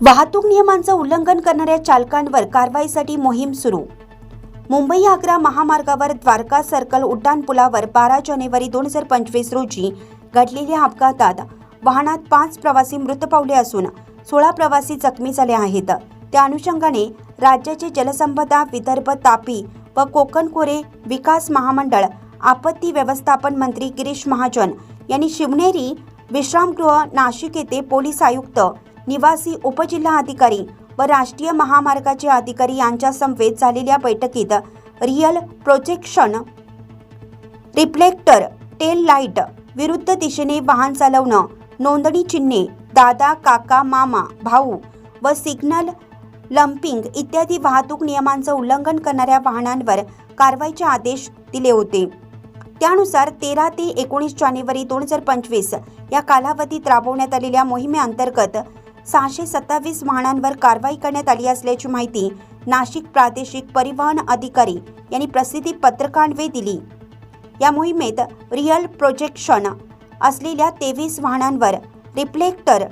वाहतूक नियमांचं उल्लंघन करणाऱ्या चालकांवर कारवाईसाठी मोहीम सुरू. मुंबई आग्रा महामार्गावर द्वारका सर्कल उड्डाणपुलावर बारा जानेवारी दोन हजार पंचवीस रोजी घडलेल्या अपघातात वाहनात पाच प्रवासी मृत पावले असून सोळा प्रवासी जखमी झाले आहेत. त्या अनुषंगाने राज्याचे जलसंपदा विदर्भ तापी व कोकण कोरे विकास महामंडळ आपत्ती व्यवस्थापन मंत्री गिरीश महाजन यांनी शिवनेरी विश्रामगृह नाशिक येथे पोलीस आयुक्त निवासी उपजिल्हा अधिकारी व राष्ट्रीय महामार्गाचे अधिकारी यांच्या समवेत झालेल्या बैठकीत real projection reflector tail light विरुद्ध दिशेने वाहन चालवणं नोंदणी चिन्हे दादा काका मामा भाऊ व सिग्नल लंपिंग इत्यादी वाहतूक नियमांचं उल्लंघन करणाऱ्या वाहनांवर कारवाईचे आदेश दिले होते. त्यानुसार तेरा ते एकोणीस जानेवारी दोन हजार पंचवीस या कालावधीत राबवण्यात आलेल्या मोहिमेअंतर्गत सहाशे सत्तावीस वाहनांवर कारवाई करण्यात आली असल्याची माहिती नाशिक प्रादेशिक परिवहन अधिकारी यांनी प्रसिद्धी पत्रकांवे दिली. या मोहिमेत रिअल प्रोजेक्शन असलेल्या तेवीस वाहनांवर रिफ्लेक्टर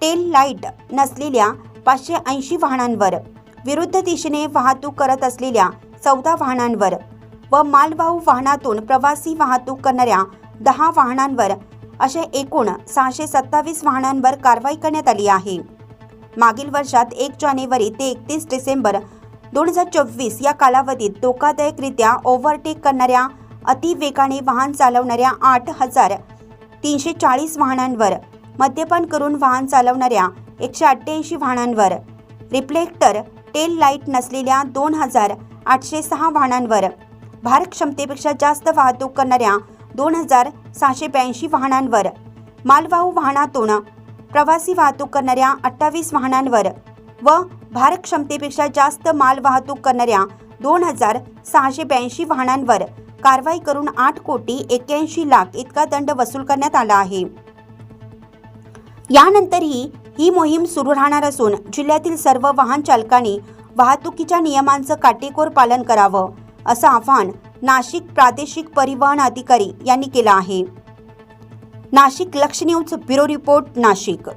टेल लाइट नसलेल्या पाचशे ऐंशी वाहनांवर विरुद्ध दिशेने वाहतूक करत असलेल्या चौदा वाहनांवर व मालवाहू वाहनातून प्रवासी वाहतूक करणाऱ्या दहा वाहनांवर अशा एकूण सहाशे सत्तावीस वाहनांवर कारवाई करण्यात आली आहे. मागील वर्षात एक जानेवारी ते एकतीस डिसेंबर दोन हजार चोवीस या कालावधीत धोकादायकरित्या ओव्हरटेक करणाऱ्या अतिवेगाने वाहन चालवणाऱ्या आठ हजार तीनशे चाळीस वाहनांवर मद्यपान करून वाहन चालवणाऱ्या एकशे अठ्ठ्याऐंशी वाहनांवर रिफ्लेक्टर टेल लाइट नसलेल्या दोन हजार आठशे सहा वाहनांवर भार क्षमतेपेक्षा जास्त वाहतूक करणाऱ्या दोन हजार सहाशे ब्याऐंशी वाहनांवर. मालवाहू वाहनातून प्रवासी वाहतूक करणाऱ्या अठ्ठावीस वाहनांवर व भार क्षमतेपेक्षा जास्त माल वाहतूक करणाऱ्या दोन हजार सहाशे ब्याऐंशी वाहनांवर कारवाई करून आठ कोटी एक्क्याऐंशी लाख इतका दंड वसूल करण्यात आला आहे. यानंतरही ही मोहीम सुरू राहणार असून जिल्ह्यातील सर्व वाहन चालकांनी वाहतुकीच्या नियमांचं काटेकोर पालन करावं असं आवाहन नाशिक प्रादेशिक परिवहन अधिकारी यांनी केला आहे. नाशिक लक्ष न्यूज ब्युरो रिपोर्ट नाशिक.